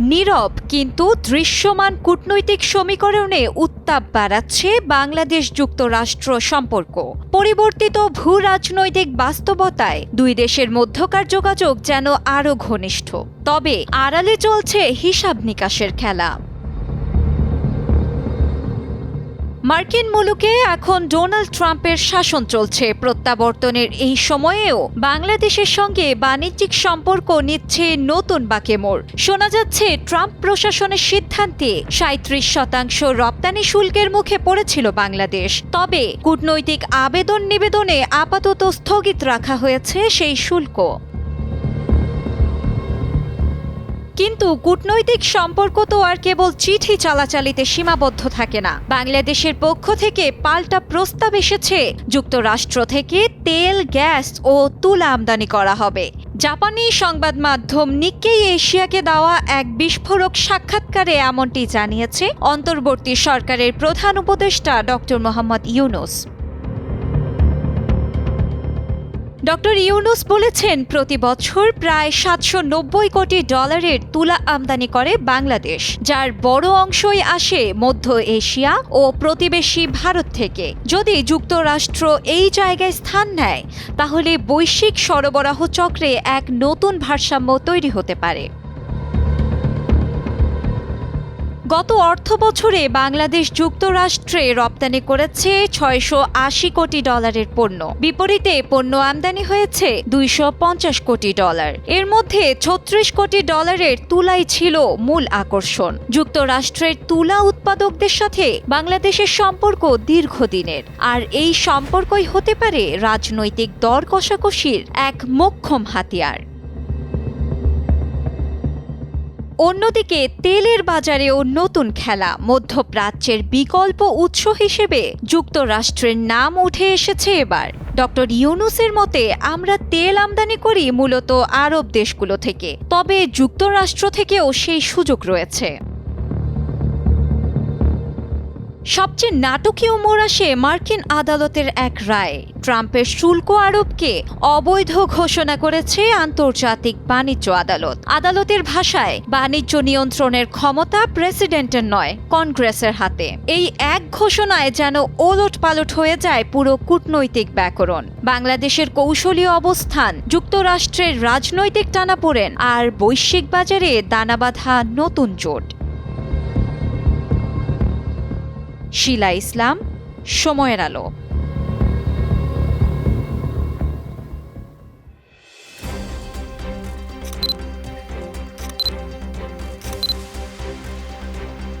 নীরব কিন্তু দৃশ্যমান কূটনৈতিক সমীকরণে উত্তাপ বাড়াচ্ছে বাংলাদেশ যুক্তরাষ্ট্র সম্পর্ক। পরিবর্তিত ভূ রাজনৈতিক বাস্তবতায় দুই দেশের মধ্যকার যোগাযোগ যেন আরও ঘনিষ্ঠ। তবে আড়ালে চলছে হিসাব নিকাশের খেলা। মার্কিন মুলুকে এখন ডোনাল্ড ট্রাম্পের শাসন চলছে। প্রত্যাবর্তনের এই সময়েও বাংলাদেশের সঙ্গে বাণিজ্যিক সম্পর্ক নিচ্ছে নতুন বাঁকে মোড় শোনা যাচ্ছে, ট্রাম্প প্রশাসনের সিদ্ধান্তে সাঁত্রিশ শতাংশ রপ্তানি শুল্কের মুখে পড়েছিল বাংলাদেশ। তবে কূটনৈতিক আবেদন নিবেদনে আপাতত স্থগিত রাখা হয়েছে সেই শুল্ক। কিন্তু কূটনৈতিক সম্পর্ক তো আর কেবল চিঠি চালাচালিতে সীমাবদ্ধ থাকে না। বাংলাদেশের পক্ষ থেকে পাল্টা প্রস্তাব এসেছে, যুক্তরাষ্ট্র থেকে তেল, গ্যাস ও তুলা আমদানি করা হবে। জাপানি সংবাদ মাধ্যম নিক্কেই এশিয়াকে দেওয়া এক বিস্ফোরক সাক্ষাৎকারে এমনটি জানিয়েছে অন্তর্বর্তী সরকারের প্রধান উপদেষ্টা ডক্টর মোহাম্মদ ইউনুস। ডক্টর ইউনুস বলেছেন, প্রতি বছর প্রায় সাতশো নব্বই কোটি ডলারের তুলা আমদানি করে বাংলাদেশ, যার বড় অংশই আসে মধ্য এশিয়া ও প্রতিবেশী ভারত থেকে। যদি যুক্তরাষ্ট্র এই জায়গায় স্থান নেয়, তাহলে বৈশ্বিক সরবরাহ চক্রে এক নতুন ভারসাম্য তৈরি হতে পারে। গত অর্থ বছরে বাংলাদেশ যুক্তরাষ্ট্রে রপ্তানি করেছে ছয়শো আশি কোটি ডলারের পণ্য। বিপরীতে পণ্য আমদানি হয়েছে দুইশো পঞ্চাশ কোটি ডলার। এর মধ্যে ছত্রিশ কোটি ডলারের তুলাই ছিল মূল আকর্ষণ। যুক্তরাষ্ট্রের তুলা উৎপাদকদের সাথে বাংলাদেশের সম্পর্ক দীর্ঘদিনের। আর এই সম্পর্কই হতে পারে রাজনৈতিক দর কষাকষির এক মোক্ষম হাতিয়ার। অন্যদিকে তেলের বাজারেও নতুন খেলা। মধ্যপ্রাচ্যের বিকল্প উৎস হিসেবে যুক্তরাষ্ট্রের নাম উঠে এসেছে এবার। ডক্টর ইউনুসের মতে, আমরা তেল আমদানি করি মূলত আরব দেশগুলো থেকে, তবে যুক্তরাষ্ট্র থেকেও সেই সুযোগ রয়েছে। সবচেয়ে নাটকীয় মোড় আসে মার্কিন আদালতের এক রায়। ট্রাম্পের শুল্ক আরোপকে অবৈধ ঘোষণা করেছে আন্তর্জাতিক বাণিজ্য আদালত। আদালতের ভাষায়, বাণিজ্য নিয়ন্ত্রণের ক্ষমতা প্রেসিডেন্টের নয়, কংগ্রেসের হাতে। এই এক ঘোষণায় যেন ওলট পালট হয়ে যায় পুরো কূটনৈতিক ব্যাকরণ। বাংলাদেশের কৌশলী অবস্থান, যুক্তরাষ্ট্রের রাজনৈতিক টানাপোড়েন আর বৈশ্বিক বাজারে দানাবাঁধা নতুন জোট। শিলা ইসলাম সময়ের আলো।